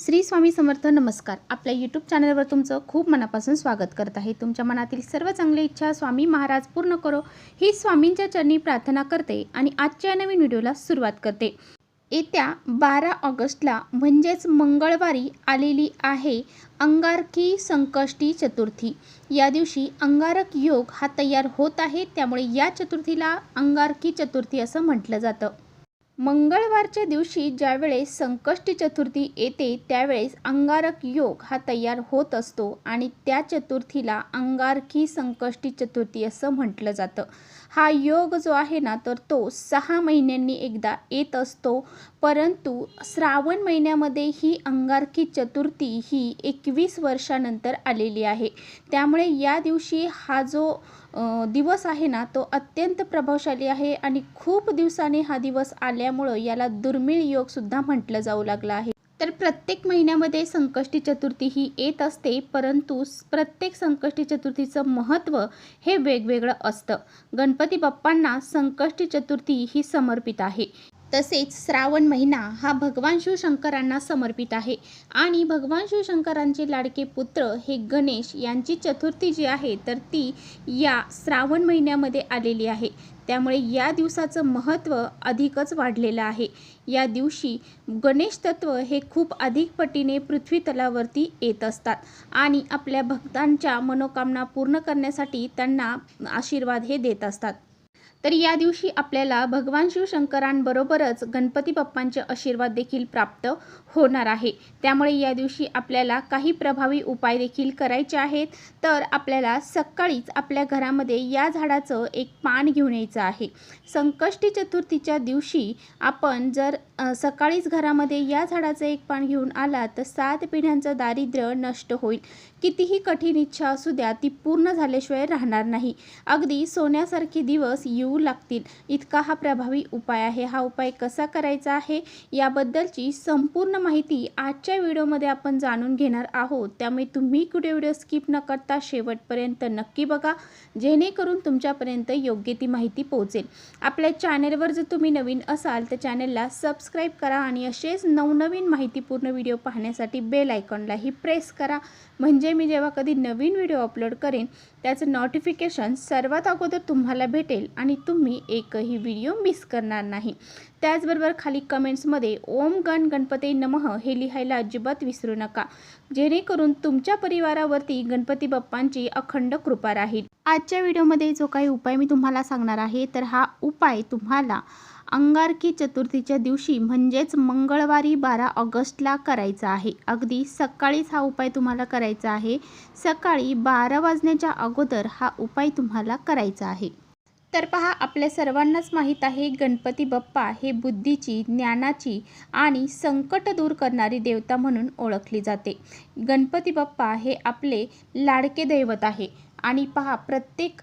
श्री स्वामी समर्थ नमस्कार. आपल्या यूट्यूब चॅनलवर तुमचं खूप मनापासून स्वागत करत आहे. तुमच्या मनातील सर्व चांगली इच्छा स्वामी महाराज पूर्ण करो. ही स्वामींच्या चरणी प्रार्थना करते आणि आजच्या नवीन व्हिडिओला सुरुवात करते. येत्या बारा ऑगस्टला म्हणजेच मंगळवारी आलेली आहे अंगारकी संकष्टी चतुर्थी. या दिवशी अंगारक योग हा तयार होत आहे. त्यामुळे या चतुर्थीला अंगारकी चतुर्थी असं म्हटलं जातं. मंगळवारच्या दिवशी ज्यावेळेस संकष्टी चतुर्थी येते त्यावेळेस अंगारक योग हा तयार होत असतो आणि त्या चतुर्थीला अंगारकी संकष्टी चतुर्थी असं म्हटलं जातं. हा योग जो आहे ना तर तो सहा महिन्यांनी एकदा येत असतो परंतु श्रावण महिन्यामध्ये ही अंगारकी चतुर्थी ही एकवीस वर्षानंतर आलेली आहे. त्यामुळे या दिवशी हा जो दिवस आहे ना तो अत्यंत प्रभावशाली आहे आणि खूप दिवसाने हा दिवस आल्यामुळं याला दुर्मिळ योगसुद्धा म्हटलं जाऊ लागलं आहे. तर प्रत्येक महिन्यामध्ये संकष्टी चतुर्थी ही येत असते परंतु प्रत्येक संकष्टी चतुर्थीचं महत्त्व हे वेगवेगळं असतं. गणपती बाप्पांना संकष्टी चतुर्थी ही समर्पित आहे. तसेच श्रावण महिना हा भगवान शिवशंकरांना समर्पित आहे. आणि भगवान शिवशंकरांचे लाडके पुत्र हे गणेश यांची चतुर्थी जी आहे तर ती या श्रावण महिन्यामध्ये आलेली आहे. त्यामुळे या दिवसाचं महत्त्व अधिकच वाढलेलं आहे. या दिवशी गणेश तत्व हे खूप अधिक पटीने पृथ्वी तलावरती येत असतात आणि आपल्या भक्तांच्या मनोकामना पूर्ण करण्यासाठी त्यांना आशीर्वाद हे देत असतात. तर या दिवशी आपल्याला भगवान शिवशंकरांबरोबरच गणपती बाप्पांचे आशीर्वाद देखील प्राप्त होणार आहे. त्यामुळे या दिवशी आपल्याला काही प्रभावी उपाय देखील करायचे आहेत. तर आपल्याला सकाळीच आपल्या घरामध्ये या झाडाचं एक पान घेऊन यायचं आहे. संकष्टी चतुर्थीच्या दिवशी आपण जर सकाळीच घरामध्ये या झाडाचं एक पान घेऊन आला तर सात पिढ्यांचं दारिद्र्य नष्ट होईल. कितीही कठीण इच्छा असू द्या ती पूर्ण झाल्याशिवाय राहणार नाही. अगदी सोन्यासारखे दिवस येऊ लागतील. इतका हा प्रभावी उपाय आहे. हा उपाय कसा करायचा आहे? याबद्दलची संपूर्ण माहिती आजच्या व्हिडिओमध्ये आपण जाणून घेणार आहोत. त्यामुळे तुम्ही कुठे व्हिडिओ स्किप न करता शेवटपर्यंत नक्की बघा. जेणेकरून तुमच्यापर्यंत योग्य ती माहिती पोहोचेल. आपल्या चॅनेलवर जर तुम्ही नवीन असाल तर चॅनेलला सबस्क्राईब करा आणि असेच नवनवीन माहितीपूर्ण व्हिडिओ पाहण्यासाठी बेल आयकॉनलाही प्रेस करा. म्हणजे मी जेव्हा कधी नवीन व्हिडिओ अपलोड करेन त्याचं नोटिफिकेशन सर्वात अगोदर तुम्हाला भेटेल आणि तुम्ही एकही व्हिडिओ मिस करणार नाही. त्याचबरोबर खाली कमेंट्समध्ये ओम गण गणपती नमः हे लिहायला अजिबात विसरू नका. जेणेकरून तुमच्या परिवारावरती गणपती बाप्पांची अखंड कृपा राहील. आजच्या व्हिडिओमध्ये जो काही उपाय मी तुम्हाला सांगणार आहे तर हा उपाय तुम्हाला अंगारकी चतुर्थीच्या दिवशी म्हणजेच मंगळवारी बारा ऑगस्टला करायचा आहे. अगदी सकाळीच हा उपाय तुम्हाला करायचा आहे. सकाळी बारा वाजण्याच्या अगोदर हा उपाय तुम्हाला करायचा आहे. तर पहा आपल्या सर्वांनाच माहीत आहे गणपती बाप्पा हे बुद्धीची ज्ञानाची आणि संकट दूर करणारी देवता म्हणून ओळखली जाते. गणपती बाप्पा हे आपले लाडके दैवत आहे. आणि पहा प्रत्येक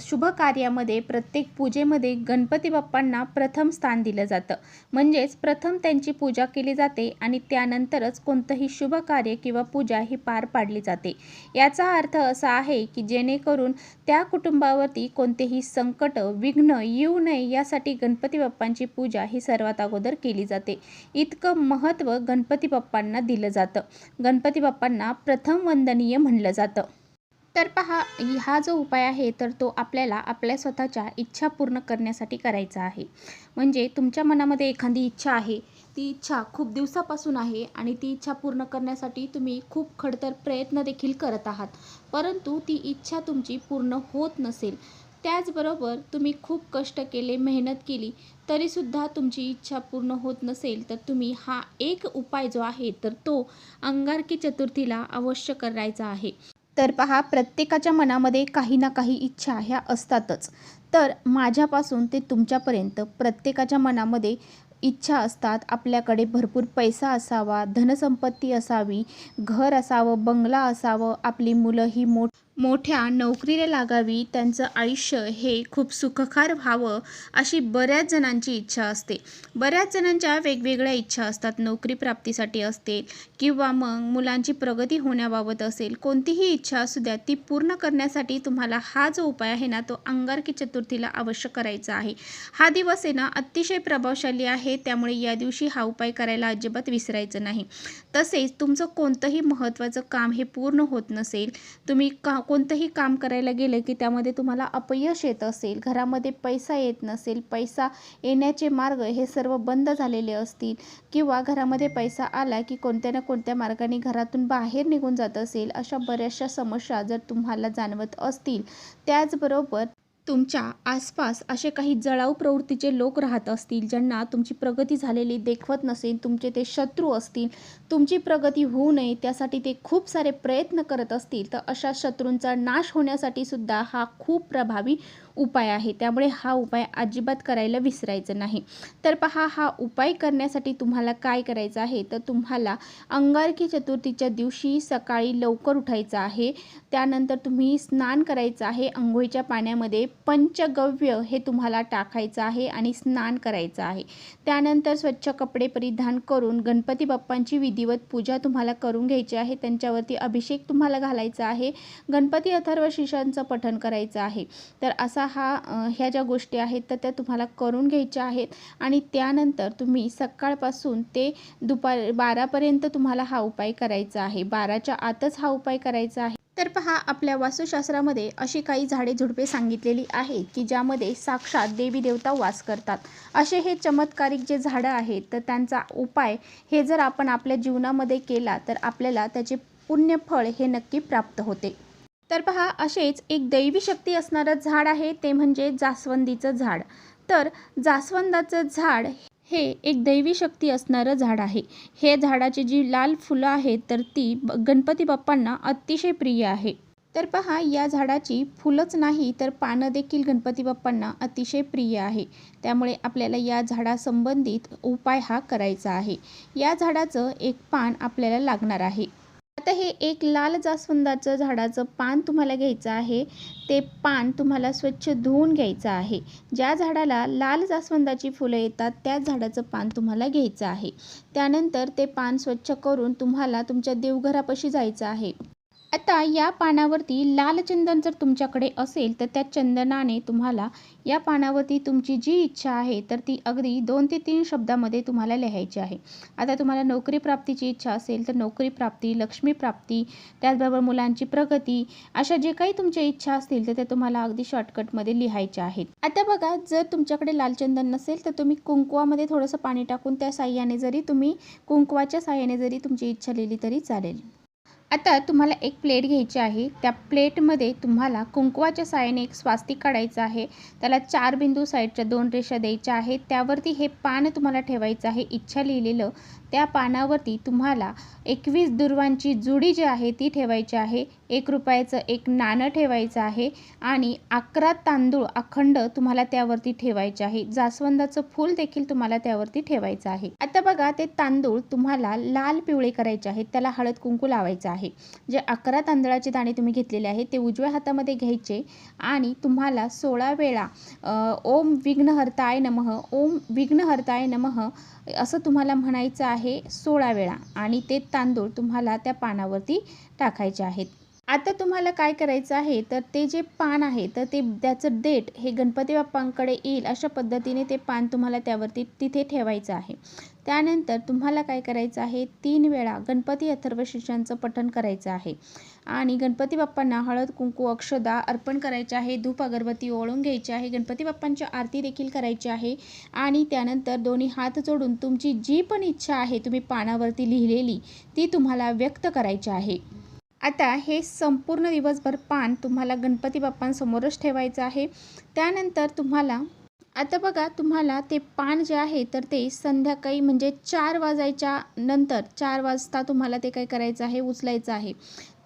शुभ कार्यामध्ये प्रत्येक पूजेमध्ये गणपती बाप्पांना प्रथम स्थान दिलं जातं. म्हणजेच प्रथम त्यांची पूजा केली जाते आणि त्यानंतरच कोणतंही शुभ कार्य किंवा पूजा ही पार पाडली जाते. याचा अर्थ असा आहे की जेणेकरून त्या कुटुंबावरती कोणतेही संकट विघ्न येऊ नये यासाठी गणपती बाप्पांची पूजा ही सर्वात अगोदर केली जाते. इतकं महत्त्व गणपती बाप्पांना दिलं जातं. गणपती बाप्पांना प्रथम वंदनीय म्हणलं जातं. तर पहा हा जो उपाय आहे तर तो आपल्याला आपल्या स्वतःच्या इच्छा पूर्ण करण्यासाठी करायचा आहे. म्हणजे तुमच्या मनामध्ये एखादी इच्छा आहे ती इच्छा खूप दिवसापासून आहे आणि ती इच्छा पूर्ण करण्यासाठी तुम्ही खूप खडतर प्रयत्न देखील करत आहात. परंतु ती इच्छा तुमची पूर्ण होत नसेल. त्याचबरोबर तुम्ही खूप कष्ट केले मेहनत केली तरीसुद्धा तुमची इच्छा पूर्ण होत नसेल तर तुम्ही हा एक उपाय जो आहे तर तो अंगारकी चतुर्थीला अवश्य करायचा आहे. तर पहा प्रत्येकाच्या मनामध्ये काही ना काही इच्छा ह्या असतातच. तर माझ्यापासून ते तुमच्यापर्यंत प्रत्येकाच्या मनामध्ये इच्छा असतात. आपल्याकडे भरपूर पैसा असावा धनसंपत्ती असावी घर असावं बंगला असावं आपली मुलं ही मोठ मोठ्या नोकरीला लागावी त्यांचं आयुष्य हे खूप सुखकार व्हावं अशी बऱ्याच जणांची इच्छा असते. बऱ्याच जणांच्या वेगवेगळ्या इच्छा असतात. नोकरी प्राप्तीसाठी असतील किंवा मग मुलांची प्रगती होण्याबाबत असेल कोणतीही इच्छा असू द्या ती पूर्ण करण्यासाठी तुम्हाला हा जो उपाय आहे ना तो अंगारकी चतुर्थीला अवश्य करायचा आहे. हा दिवस आहे ना अतिशय प्रभावशाली आहे त्यामुळे या दिवशी हा उपाय करायला अजिबात विसरायचं नाही. तसेच तुमचं कोणतंही महत्त्वाचं काम हे पूर्ण होत नसेल तुम्ही का कोणतंही काम करायला गेलं की त्यामध्ये तुम्हाला अपयश येत असेल घरामध्ये पैसा येत नसेल पैसा येण्याचे मार्ग हे सर्व बंद झालेले असतील किंवा घरामध्ये पैसा आला की कोणत्या ना कोणत्या मार्गाने घरातून बाहेर निघून जात असेल अशा बऱ्याचशा समस्या जर तुम्हाला जाणवत असतील त्याचबरोबर तुमच्या आसपास असे काही जळाऊ प्रवृत्तीचे लोक राहत असतील ज्यांना तुमची प्रगती झालेली देखवत नसेल तुमचे ते शत्रू असतील तुमची प्रगती होऊ नये त्यासाठी ते खूप सारे प्रयत्न करत असतील तर अशा शत्रूंचा नाश होण्यासाठी सुद्धा हा खूप प्रभावी उपाय आहे. त्यामुळे हा उपाय अजिबात करायला विसरायचं नाही. तर पहा हा उपाय करण्यासाठी तुम्हाला काय करायचं आहे? तर तुम्हाला अंगारकी चतुर्थीच्या दिवशी सकाळी लवकर उठायचं आहे. त्यानंतर तुम्ही स्नान करायचं आहे. अंघोळीच्या पाण्यामध्ये पंचगव्य हे तुम्हाला टाकायचं आहे आणि स्नान करायचं आहे. त्यानंतर स्वच्छ कपडे परिधान करून गणपती बाप्पांची विधिवत पूजा तुम्हाला करून घ्यायची आहे. त्यांच्यावरती अभिषेक तुम्हाला घालायचा आहे. गणपती अथर्व शिशांचं पठण करायचं आहे. तर असा हा ह्या ज्या गोष्टी आहेत तर त्या तुम्हाला करून घ्यायच्या आहेत. आणि त्यानंतर तुम्ही सकाळपासून ते दुपार बारापर्यंत तुम्हाला हा उपाय करायचा आहे. बाराच्या आतच हा उपाय करायचा आहे. तर पहा आपल्या वास्तुशास्त्रामध्ये अशी काही झाडे झुडपे सांगितलेली आहेत की ज्यामध्ये साक्षात देवी देवता वास करतात. असे हे चमत्कारिक जे झाडं आहेत तर त्यांचा उपाय हे जर आपण आपल्या जीवनामध्ये केला तर आपल्याला त्याचे पुण्यफळ हे नक्की प्राप्त होते. तर पहा असेच एक दैवी शक्ती असणारं झाड आहे ते म्हणजे जास्वंदीचं झाड. तर जास्वंदाचं झाड हे एक दैवी शक्ती असणारं झाड आहे. हे झाडाची जी लाल फुलं आहेत तर ती गणपती बाप्पांना अतिशय प्रिय आहे. तर पहा या झाडाची फुलंच नाही तर पानं देखील गणपती बाप्पांना अतिशय प्रिय आहे. त्यामुळे आपल्याला या झाडासंबंधित उपाय हा करायचा आहे. या झाडाचं एक पान आपल्याला लागणार आहे. आता हे एक लाल जास्वंदाचं झाडाचं पान तुम्हाला घ्यायचं आहे. ते पान तुम्हाला स्वच्छ धुवून घ्यायचं आहे. ज्या झाडाला लाल जास्वंदाची फुलं येतात त्याच झाडाचं पान तुम्हाला घ्यायचं आहे. त्यानंतर ते पान स्वच्छ करून तुम्हाला तुमच्या देवघरापाशी जायचं आहे. आता या पानावरती लाल चंदन जर तुमच्याकडे असेल तर त्या चंदनाने तुम्हाला या पानावरती तुमची जी इच्छा आहे तर ती अगदी दोन ते तीन शब्दामध्ये तुम्हाला लिहायची आहे. आता तुम्हाला नोकरी प्राप्तीची इच्छा असेल तर नोकरी प्राप्ती लक्ष्मी प्राप्ती त्याचबरोबर मुलांची प्रगती अशा जे काही तुमच्या इच्छा असतील तर त्या तुम्हाला अगदी शॉर्टकटमध्ये लिहायच्या आहेत. आता बघा जर तुमच्याकडे लालचंदन नसेल तर तुम्ही कुंकवामध्ये थोडंसं पाणी टाकून त्या साह्याने जरी तुम्ही कुंकवाच्या साह्याने जरी तुमची इच्छा लिहिली तरी चालेल. आता तुम्हाला एक प्लेट घ्यायची आहे. त्या प्लेटमध्ये तुम्हाला कुंकवाच्या साहाय्याने एक स्वास्तिक काढायचं आहे. त्याला चार बिंदू साईडच्या दोन रेषा द्यायच्या आहेत. त्यावरती हे पान तुम्हाला ठेवायचं आहे. इच्छा लिहिलेलं त्या पानावरती तुम्हाला एकवीस दुर्वांची जुडी जी आहे ती ठेवायची आहे. एक रुपयाचं एक नाणं ठेवायचं आहे आणि अकरा तांदूळ अखंड तुम्हाला त्यावरती ठेवायचे आहे. जास्वंदाचं फूल देखील तुम्हाला त्यावरती ठेवायचं आहे. आता बघा ते तांदूळ तुम्हाला लाल पिवळे करायचे आहेत. त्याला हळद कुंकू लावायचं आहे. जे अकरा तांदळाचे दाणे तुम्ही घेतलेले आहेत ते उजव्या हातामध्ये घ्यायचे आणि तुम्हाला सोळा वेळा ओम विघ्नहर्ताय नमः ओम विघ्नहर्ताय नमः असं तुम्हाला म्हणायचं आहे. सोळा वेळा. आणि ते तांदूळ तुम्हाला त्या पानावरती टाकायचे आहेत. आता तुम्हाला काय करायचं आहे? तर ते जे पान आहे तर ते त्याचं देठ हे गणपती बाप्पांकडे येईल अशा पद्धतीने ते पान तुम्हाला त्यावरती तिथे ठेवायचं आहे. त्यानंतर तुम्हाला काय करायचं आहे? तीन वेळा गणपती अथर्व शिष्यांचं पठण करायचं आहे. आणि गणपती बाप्पांना हळद कुंकू अक्षदा अर्पण करायचे आहे. धूप अगरबत्ती ओळून घ्यायची आहे. गणपती बाप्पांची आरती देखील करायची आहे. आणि त्यानंतर दोन्ही हात जोडून तुमची जी पण इच्छा आहे तुम्ही पानावरती लिहिलेली ती तुम्हाला व्यक्त करायची आहे. आता हे संपूर्ण दिवसभर पान तुम्हाला गणपती बाप्पांसमोरच ठेवायचं आहे. त्यानंतर तुम्हाला आता बघा तुम्हाला ते पान जे आहे तर ते संध्याकाळी म्हणजे चार वाजायच्या नंतर चार वाजता तुम्हाला ते काय करायचं आहे उचलायचं आहे.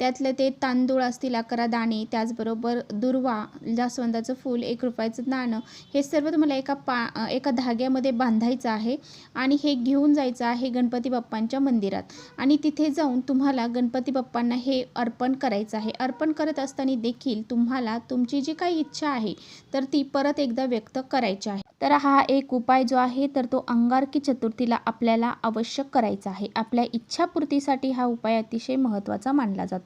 त्यातले ते तांदूळ असतील अकरा दाणे त्याचबरोबर दुर्वा जास्वंदाचं फूल एक रुपयाचं नाणं हे सर्व तुम्हाला एका पा एका धाग्यामध्ये बांधायचं आहे आणि हे घेऊन जायचं आहे गणपती बाप्पांच्या मंदिरात. आणि तिथे जाऊन तुम्हाला गणपती बाप्पांना हे अर्पण करायचं आहे. अर्पण करत असताना देखील तुम्हाला तुमची जी काही इच्छा आहे तर ती परत एकदा व्यक्त करायची आहे. तर हा एक उपाय जो आहे तर तो अंगारकी चतुर्थीला आपल्याला आवश्यक करायचा आहे. आपल्या इच्छापूर्तीसाठी हा उपाय अतिशय महत्त्वाचा मानला जातो.